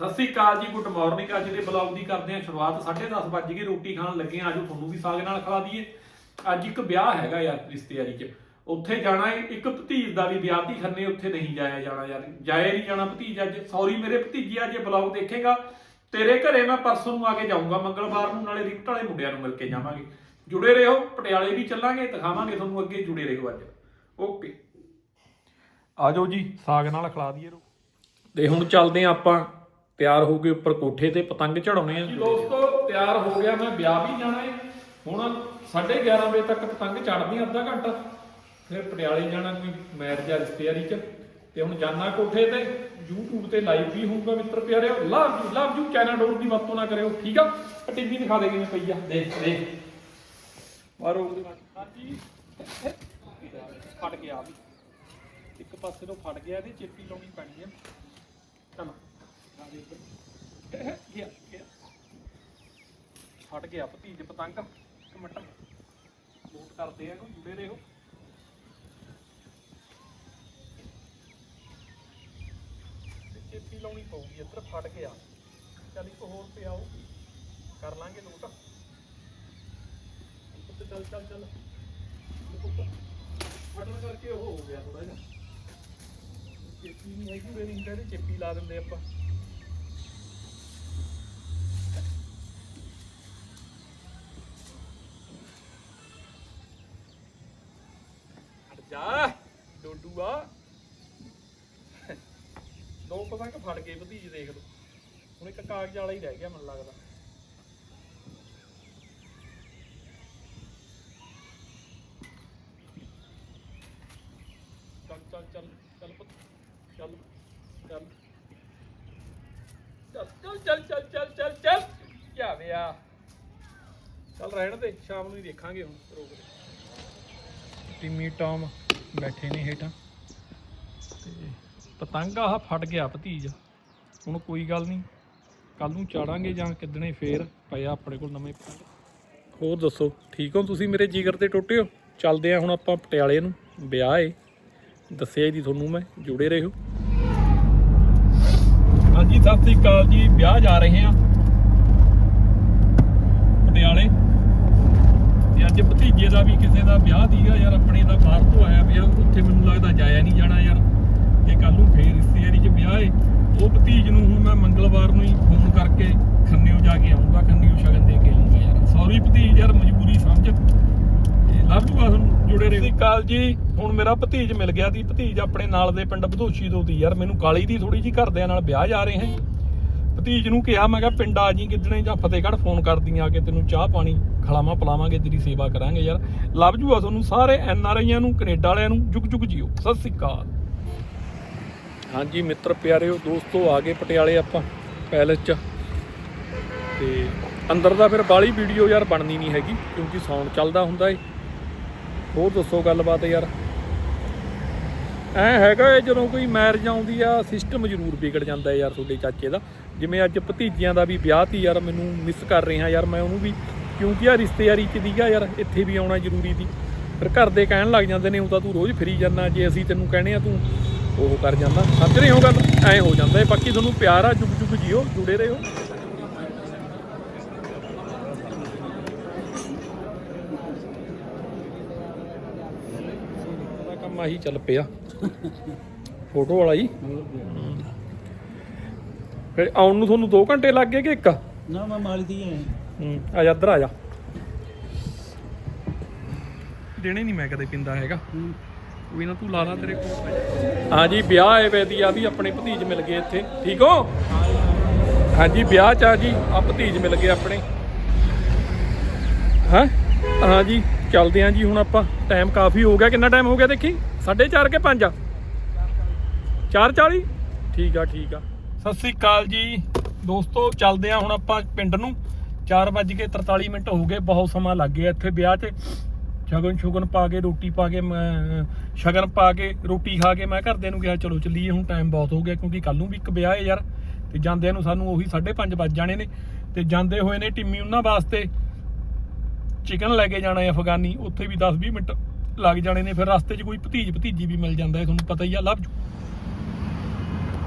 ਸਤਿ ਸ੍ਰੀ ਅਕਾਲ ਜੀ, good morning. ਅੱਜ ਦੇ ਬਲੌਗ ਦੀ ਕਰਦੇ ਹਾਂ ਸ਼ੁਰੂਆਤ। 10:30 ਵਜ ਗਏ, ਰੋਟੀ ਖਾਣ ਲੱਗੇ ਹਾਂ। ਆਜੋ ਤੁਹਾਨੂੰ ਵੀ ਸਾਗ ਨਾਲ ਖਵਾ ਦਈਏ। ਅੱਜ ਇੱਕ ਵਿਆਹ ਹੈਗਾ ਯਾਰ, ਰਿਸ਼ਤੇਦਾਰੀ 'ਚ। ਉੱਥੇ ਜਾਣਾ ਇੱਕ ਭਤੀਜ ਦਾ ਵੀ ਵਿਆਹ ਦੀ ਖੰਨੇ ਉੱਥੇ ਨਹੀਂ ਜਾਇਆ ਜਾਣਾ ਯਾਰ। ਜਾਇਆ ਨਹੀਂ ਜਾਣਾ ਭਤੀਜ ਅੱਜ। ਸੌਰੀ ਮੇਰੇ ਭਤੀਜੀ ਅੱਜ ਬਲੌਗ ਦੇਖੇਗਾ। ਤੇਰੇ ਘਰੇ ਮੈਂ ਪਰਸੋਂ ਨੂੰ ਆ ਕੇ ਜਾਊਂਗਾ, ਮੰਗਲਵਾਰ ਨੂੰ, ਨਾਲੇ ਰਿਕਟ ਵਾਲੇ ਮੁੰਡਿਆਂ ਨੂੰ ਮਿਲ ਕੇ ਜਾਵਾਂਗੇ। ਜੁੜੇ ਰਹੋ, ਪਟਿਆਲੇ ਵੀ ਚੱਲਾਂਗੇ, ਦਿਖਾਵਾਂਗੇ ਤੁਹਾਨੂੰ ਅੱਗੇ, ਜੁੜੇ ਰਹੋ ਅੱਜ। ਓਕੇ ਆਜੋ ਜੀ, ਸਾਗ ਨਾਲ ਖਿਲਾ ਦਈਏ ਰੋ। ਤੇ ਹੁਣ ਚੱਲਦੇ ਆਂ ਆਪਾਂ ਤਿਆਰ ਹੋ ਕੇ ਉੱਪਰ ਕੋਠੇ ਤੇ ਪਤੰਗ ਚੜਾਉਣੇ ਆ। ਜੀ ਦੋਸਤੋ ਤਿਆਰ ਹੋ ਗਿਆ ਮੈਂ ਵਿਆਹ ਵੀ ਜਾਣਾ ਹੈ ਹੁਣ 11:30 ਵਜੇ ਤੱਕ ਪਤੰਗ ਚੜਦੀ ਅੱਧਾ ਘੰਟਾ। ਫਿਰ ਪਟਿਆਲੇ ਜਾਣਾ ਕੋਈ ਮੈਰਿਜ ਆ ਰਿਸ਼ਤੇਦਾਰੀ ਚ। ਤੇ ਹੁਣ ਜਾਣਾ ਕੋਠੇ ਤੇ YouTube ਤੇ ਲਾਈਵ ਵੀ ਹੋਊਗਾ ਮਿੱਤਰ ਪਿਆਰਿਓ। Love you love you China ਡੋਰ ਦੀ ਵਰਤੋਂ ਨਾ ਕਰਿਓ ਠੀਕ ਆ? ਟੀਵੀ ਦਿਖਾ ਦੇ ਕਿਵੇਂ ਪਈ ਆ। ਦੇਖ ਦੇਖ। ਮਾਰੋ ਹਾਂਜੀ। ਫਟ ਗਿਆ ਵੀ। ਇੱਕ ਪਾਸੇ ਤੋਂ ਫਟ ਗਿਆ ਇਹਦੇ ਚੇਪੀ ਲਾਉਣੀ ਪੈਣੀ ਹੈ ਚਲੋ। ਆ ਦੇ ਉੱਪਰ ਗਿਆ ਗਿਆ ਫਟ ਗਿਆ ਭਤੀਜ ਪਤੰਗ। ਇੱਕ ਮਿੰਟ। ਲੋਟ ਕਰਦੇ ਆ ਇਹਨੂੰ, ਜੁੜੇ ਰਹੋ। ਤੇ ਚੇਪੀ ਲਾਉਣੀ ਪਊਗੀ, ਇੱਧਰ ਫਟ ਗਿਆ ਚੱਲ ਇੱਕ ਹੋਰ ਪਿਆਓ ਕਰ ਲਾਂਗੇ ਲੋਟ ਉੱਤੇ ਚੱਲ ਚੱਲ ਚੱਲ। ਫਟਣ ਕਰਕੇ ਉਹ ਹੋ ਗਿਆ ਥੋੜਾ ਜਿਹਾ। ਚੇਪੀ ਨਹੀਂ ਹੈਗੀ ਮੇਰੀ ਹੁੰਦਾ ਚੇਪੀ ਲਾ ਦਿੰਦੇ ਆਪਾਂ। ਡੋਡੂਆ ਦੋ ਪਤੰਗ ਫੜ ਗਏ ਭਤੀਜ ਦੇਖ ਲਓ। ਹੁਣ ਇੱਕ ਕਾਗਜ਼ ਵਾਲਾ ਹੀ ਰਹਿ ਗਿਆ ਮੈਨੂੰ ਲੱਗਦਾ। ਚੱਲ ਚੱਲ ਚੱਲ ਚੱਲ ਚੱਲ ਚੱਲ। ਚੱਲ ਚੱਲ ਚੱਲ ਚੱਲ ਚੱਲ ਚੱਲ ਚੱਲ। ਕੀ ਵਿਆ ਚੱਲ ਰਹਿਣ ਦੇ, ਸ਼ਾਮ ਨੂੰ ਹੀ ਦੇਖਾਂਗੇ ਹੁਣ ਰੋਕ ਦੇ। ਟਿੰਮੀ ਟੌਮ ਬੈਠੇ ਨੇ ਹੇਠਾਂ। ਤੇ ਪਤੰਗ ਆਹ ਫਟ ਗਿਆ ਭਤੀਜ। ਹੁਣ ਕੋਈ ਗੱਲ ਨਹੀਂ ਕੱਲ ਨੂੰ ਚਾੜਾਂਗੇ ਜਾਂ ਕਿਦਣੇ ਫੇਰ ਪਿਆ ਆਪਣੇ ਕੋਲ ਨਵੇਂ ਪਤੰਗ। ਹੋਰ ਦੱਸੋ, ਠੀਕ ਹੋ ਤੁਸੀਂ ਮੇਰੇ ਜਿਗਰ ਤੇ ਟੁੱਟਿਓ ਚੱਲਦੇ ਆ ਹੁਣ ਆਪਾਂ ਪਟਿਆਲੇ ਨੂੰ, ਵਿਆਹ ਏ। ਦੱਸਿਆ ਜੀ ਤੁਹਾਨੂੰ ਮੈਂ, ਜੁੜੇ ਰਹੋ। ਹਾਂਜੀ, ਸਤਿ ਸ੍ਰੀ ਅਕਾਲ ਜੀ, ਵਿਆਹ ਜਾ ਰਹੇ ਹਾਂ। ਪਟਿਆਲੇ। ਤੇ ਅੱਜ ਭਤੀਜੇ ਦਾ ਵੀ ਕਿਸੇ ਦਾ ਵਿਆਹ ਦੀਗਾ ਯਾਰ, ਆਪਣੇ ਦਾ ਬਾਹਰ ਤੋਂ ਆਇਆ ਪਿਆ, ਉੱਥੇ ਮੈਨੂੰ ਲੱਗਦਾ ਜਾਇਆ ਨਹੀਂ ਜਾਣਾ ਯਾਰ। ਤੇ ਕੱਲ ਨੂੰ ਫੇਰ ਰਿਸ਼ਤੇਦਾਰੀ 'ਚ ਵਿਆਹ ਏ, ਉਹ ਭਤੀਜ ਨੂੰ ਹੁਣ ਮੈਂ ਮੰਗਲਵਾਰ ਨੂੰ ਹੀ ਫੋਨ ਕਰਕੇ ਖੰਨਿਓ ਜਾ ਕੇ ਆਉਂਗਾ ਖੰਨਿਓ ਸ਼ਗਨ ਦੇ ਕੇ ਆਉਂਗਾ ਯਾਰ। ਸੌਰੀ ਭਤੀਜ ਯਾਰ, ਮਜਬੂਰੀ ਸਮਝ। ਤੇ ਲਵ ਯੂ ਆਸਨ ਜੁੜੇ ਰਹੋ। ਸਤਿ ਕਾਲ ਜੀ। ਹੁਣ ਮੇਰਾ ਭਤੀਜ ਮਿਲ ਗਿਆ ਦੀ ਭਤੀਜ ਆਪਣੇ ਨਾਲ ਦੇ ਪਿੰਡ ਬਧੋਸ਼ੀ ਤੋਂ ਦੀ ਯਾਰ। ਮੈਨੂੰ ਕਾਲੀ ਦੀ ਥੋੜੀ ਜੀ ਘਰਦਿਆਂ ਨਾਲ ਵਿਆਹ ਜਾ ਰਹੇ ਹਾਂ। ਭਤੀਜ ਨੂੰ ਕਿਹਾ, ਮੈਂ ਕਿਹਾ ਪਿੰਡ ਆ ਜੀ ਕਿਦਣੇ ਜਾਂ ਫਤਿਹਗੜ੍ਹ, ਫੋਨ ਕਰਦੀ ਆ ਕੇ ਤੈਨੂੰ ਚਾਹ ਪਾਣੀ ਖਲਾਵਾਂ ਪਲਾਵਾਂਗੇ, ਤੇਰੀ ਸੇਵਾ ਕਰਾਂਗੇ ਯਾਰ। ਲੱਭ ਯੂ ਤੁਹਾਨੂੰ ਸਾਰੇ ਐਨ ਆਰ ਆਈਆਂ ਨੂੰ, ਕੈਨੇਡਾ ਵਾਲਿਆਂ ਨੂੰ, ਜੁਗ ਜੁਗ ਜਿਓ। ਸਤਿ ਸ਼੍ਰੀ ਅਕਾਲ। ਹਾਂਜੀ ਮਿੱਤਰ ਪਿਆਰਿਓ, ਦੋਸਤੋ, ਆ ਗਏ ਪਟਿਆਲੇ ਆਪਾਂ, ਪੈਲਸ 'ਚ। ਤੇ ਅੰਦਰ ਦਾ ਫਿਰ ਬਾਲੀ ਵੀਡੀਓ ਯਾਰ ਬਣਨੀ ਨਹੀਂ ਹੈਗੀ, ਕਿਉਂਕਿ ਸਾਊਂਡ ਚੱਲਦਾ ਹੁੰਦਾ ਏ। ਹੋਰ ਦੱਸੋ ਗੱਲਬਾਤ ਯਾਰ। ਐ ਹੈਗਾ ਜਦੋਂ ਕੋਈ ਮੈਰਿਜ ਆਉਂਦੀ ਆ ਸਿਸਟਮ ਜ਼ਰੂਰ ਵਿਗੜ ਜਾਂਦਾ ਯਾਰ ਤੁਹਾਡੇ ਚਾਚੇ ਦਾ। ਜਿਵੇਂ ਅੱਜ ਭਤੀਜਿਆਂ ਦਾ ਵੀ ਵਿਆਹ ਤੀ ਯਾਰ, ਮੈਨੂੰ ਮਿਸ ਕਰ ਰਿਹਾ ਯਾਰ, ਮੈਂ ਉਹਨੂੰ ਵੀ ਕਿਉਂਕਿ ਆ ਰਿਸ਼ਤੇਦਾਰੀ ਚ ਦੀਗਾ ਯਾਰ, ਇੱਥੇ ਵੀ ਆਉਣਾ ਜ਼ਰੂਰੀ ਸੀ। ਫਿਰ ਘਰ ਦੇ ਕਹਿਣ ਲੱਗ ਜਾਂਦੇ ਨੇ ਉਹ ਤਾਂ ਤੂੰ ਰੋਜ਼ ਫਰੀ ਜਾਂਦਾ, ਜੇ ਅਸੀਂ ਤੈਨੂੰ ਕਹਿੰਦੇ ਆ ਤੂੰ ਉਹ ਕਰ ਜਾਂਦਾ। ਸਮਝ ਰਹੇ ਹੋ ਗੱਲ? ਐ ਹੋ ਜਾਂਦਾ ਏ। ਬਾਕੀ ਤੁਹਾਨੂੰ ਪਿਆਰ ਆ ਜੁਗ ਜੁਗ ਜਿਓ, ਜੁੜੇ ਰਹੋ। ਦਾ ਕੰਮ ਆਹੀ ਚੱਲ ਪਿਆ। ਫੋਟੋ ਵਾਲਾ ਹੀ ਫਿਰ ਆਉਣ ਨੂੰ ਤੁਹਾਨੂੰ 2 ਘੰਟੇ ਲੱਗ ਗਏ ਕਿ ਇੱਕ? ਨਾ ਮੈਂ ਮਾਲੀ ਦੀ ਹੈ ਹੂੰ ਆ ਜਾ ਇੱਧਰ ਆ ਜਾ। ਦੇਣੇ ਨਹੀਂ ਮੈਂ ਕਦੇ ਪਿੰਦਾ ਹੈਗਾ। ਕੋਈ ਨਾ ਤੂੰ ਲਾ ਲਾ ਤੇਰੇ ਕੋਲ। ਹਾਂ ਜੀ ਵਿਆਹ ਹੈ ਵੈਦੀ ਆ ਵੀ ਆਪਣੇ ਭਤੀਜ ਮਿਲ ਗਏ ਇੱਥੇ। ਠੀਕ ਹੋ? ਹਾਂਜੀ ਵਿਆਹ ਚ ਆ ਜੀ ਆ ਭਤੀਜ ਮਿਲ ਗਏ ਆਪਣੇ। ਹਾਂ? ਹਾਂ ਜੀ ਚੱਲਦੇ ਆਂ ਜੀ ਹੁਣ ਆਪਾਂ। ਟਾਈਮ ਕਾਫੀ ਹੋ ਗਿਆ। ਕਿੰਨਾ ਟਾਈਮ ਹੋ ਗਿਆ ਦੇਖੀ? 4:30 ਕੇ 5 4:40 ਠੀਕ ਆ ਠੀਕ ਆ। ਸਤਿ ਸ੍ਰੀ ਅਕਾਲ ਜੀ। ਦੋਸਤੋ, ਚੱਲਦੇ ਆ ਹੁਣ ਆਪਾਂ ਪਿੰਡ ਨੂੰ। 4:43 ਮਿੰਟ ਹੋ ਗਏ, ਬਹੁਤ ਸਮਾਂ ਲੱਗ ਗਿਆ ਇੱਥੇ ਵਿਆਹ 'ਚ ਸ਼ਗਨ ਸ਼ੁਗਨ ਪਾ ਕੇ, ਰੋਟੀ ਪਾ ਕੇ, ਮੈਂ, ਸ਼ਗਨ ਪਾ ਕੇ, ਰੋਟੀ ਖਾ ਕੇ, ਮੈਂ ਘਰਦਿਆਂ ਨੂੰ ਕਿਹਾ, ਚਲੋ ਚੱਲੀਏ, ਹੁਣ ਟਾਈਮ ਬਹੁਤ ਹੋ ਗਿਆ, ਕਿਉਂਕਿ ਕੱਲ ਨੂੰ ਵੀ ਇੱਕ ਵਿਆਹ ਹੈ ਯਾਰ। ਤੇ ਜਾਂਦਿਆਂ ਨੂੰ ਸਾਨੂੰ ਉਹੀ 5:30 ਵੱਜ ਜਾਣੇ ਨੇ। ਤੇ ਜਾਂਦੇ ਹੋਏ ਨੇ ਟਿੰਮੀ ਉਹਨਾਂ ਵਾਸਤੇ ਚਿਕਨ ਲੈ ਕੇ ਜਾਣਾ ਹੈ ਅਫਗਾਨੀ। ਉੱਥੇ ਵੀ 10-20 ਮਿੰਟ ਲੱਗ ਜਾਣੇ ਨੇ। ਫਿਰ ਰਸਤੇ 'ਚ ਕੋਈ ਭਤੀਜ ਭਤੀਜੀ ਵੀ ਮਿਲ ਜਾਂਦਾ ਹੈ, ਤੁਹਾਨੂੰ ਪਤਾ ਹੀ ਆ, ਲੱਭ ਜੂ।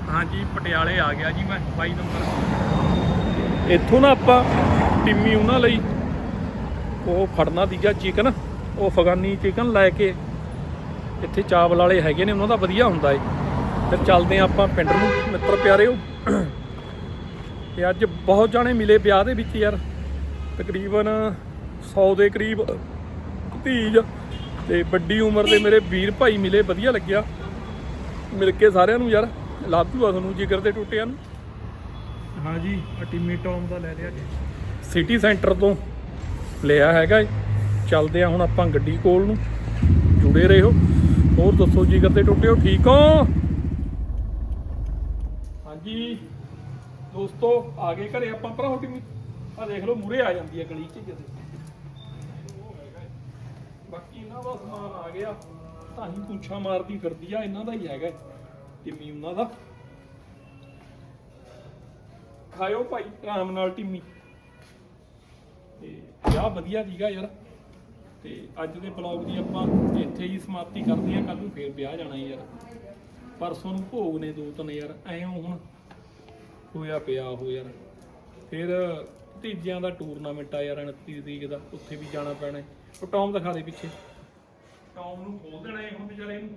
ਹਾਂਜੀ, ਪਟਿਆਲੇ ਆ ਗਿਆ ਜੀ ਮੈਂ 22 ਨੰਬਰ। ਇੱਥੋਂ ਨਾ ਆਪਾਂ ਟਿੰਮੀ ਉਹਨਾਂ ਲਈ, ਉਹ ਫੜਨਾ ਦੀਗਾ ਚਿਕਨ, ਉਹ ਅਫਗਾਨੀ ਚਿਕਨ ਲੈ ਕੇ ਇੱਥੇ ਚਾਵਲ ਵਾਲੇ ਹੈਗੇ ਨੇ, ਉਹਨਾਂ ਦਾ ਵਧੀਆ ਹੁੰਦਾ ਏ। ਫਿਰ ਚੱਲਦੇ ਆ ਆਪਾਂ ਪਿੰਡ ਨੂੰ, ਮਿੱਤਰ ਪਿਆਰਿਓ। ਤੇ ਅੱਜ ਬਹੁਤ ਜਾਣੇ ਮਿਲੇ ਵਿਆਹ ਦੇ ਵਿੱਚ ਯਾਰ, ਤਕਰੀਬਨ 100 ਦੇ ਕਰੀਬ ਭਤੀਜ ਤੇ ਵੱਡੀ ਉਮਰ ਦੇ ਮੇਰੇ ਵੀਰ ਭਾਈ ਮਿਲੇ, ਵਧੀਆ ਲੱਗਿਆ। ਮਿਲ ਕੇ ਸਾਰਿਆਂ ਨੂੰ ਯਾਰ। ਲਾਭੂ ਆ ਤੁਹਾਨੂੰ ਜਿਗਰ ਦੇ ਟੁੱਟਿਆਂ ਨੂੰ? ਹਾਂਜੀ ਆ ਟਿੰਮੀ ਟੌਮ ਦਾ ਲੈ ਲਿਆ ਜੀ। ਸਿਟੀ ਸੈਂਟਰ ਤੋਂ ਲਿਆ ਹੈਗਾ। ਚੱਲਦੇ ਆ ਹੁਣ ਆਪਾਂ ਗੱਡੀ ਕੋਲ ਨੂੰ। ਜੁੜੇ ਰਹੋ। ਹੋਰ ਦੱਸੋ ਜਿਗਰ ਦੇ ਟੁੱਟਿਓ ਠੀਕ ਹੋ? ਹਾਂਜੀ। ਦੋਸਤੋ ਆ ਗਏ ਘਰੇ ਆਪਾਂ ਭਰਾ ਟਿੰਮੀ ਆ ਦੇਖ ਲਓ ਮੂਰੇ ਆ ਜਾਂਦੀ ਹੈ ਗਲੀ 'ਚ ਜਦੇ ਬਾਕੀ ਇਹਨਾਂ ਦਾ ਸਮਾਨ ਆ ਗਿਆ। ਤਾਂ ਹੀ ਪੁੱਛਾ ਮਾਰਦੀ ਫਿਰਦੀ ਆ ਇਹਨਾਂ ਦਾ ਹੀ ਹੈਗਾ। ਟਿੰਮੀ ਉਹਨਾਂ ਦਾ। ਖਾਇਓ ਭਾਈ, ਆਰਾਮ ਨਾਲ ਟਿੰਮੀ। ਤੇ ਵਿਆਹ ਵਧੀਆ ਸੀਗਾ ਯਾਰ। ਤੇ ਅੱਜ ਦੇ ਬਲੌਗ ਦੀ ਆਪਾਂ ਇੱਥੇ ਹੀ ਸਮਾਪਤੀ ਕਰਦੇ ਹਾਂ। ਕੱਲ ਨੂੰ ਫੇਰ ਵਿਆਹ ਜਾਣਾ ਯਾਰ। ਪਰਸੋਂ ਨੂੰ ਭੋਗ ਨੇ ਦੋ ਤਿੰਨ ਯਾਰ। ਐਂ ਹੁਣ ਹੋਇਆ ਪਿਆ ਉਹ ਯਾਰ। ਫਿਰ ਤੀਜਿਆਂ ਦਾ ਟੂਰਨਾਮੈਂਟ ਆ ਯਾਰ 29 ਤਰੀਕ ਦਾ। ਉੱਥੇ ਵੀ ਜਾਣਾ ਪੈਣਾ। ਉਹ ਟੌਮ ਦਿਖਾ ਦੇ ਪਿੱਛੇ। ਟੌਮ ਨੂੰ ਖੋਲ ਦੇਣਾ ਹੈ ਹੁਣ ਵਿਚਾਰੇ ਨੂੰ।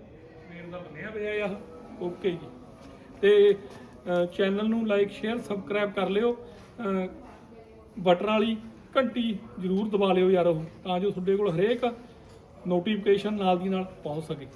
ਸਵੇਰ ਦਾ ਬੰਨਿਆ ਪਿਆ ਯਾਰ। ਓਕੇ ਜੀ। ਤੇ ਚੈਨਲ ਨੂੰ ਲਾਈਕ ਸ਼ੇਅਰ ਸਬਸਕ੍ਰਾਈਬ ਕਰ ਲਿਓ। ਬਟਨ ਵਾਲੀ ਘੰਟੀ ਜ਼ਰੂਰ ਦਬਾ ਲਿਓ ਯਾਰ। ਉਹ ਤਾਂ ਜੋ ਤੁਹਾਡੇ ਕੋਲ ਹਰੇਕ ਨੋਟੀਫਿਕੇਸ਼ਨ ਨਾਲ ਦੀ ਨਾਲ ਪਹੁੰਚ ਸਕੇ।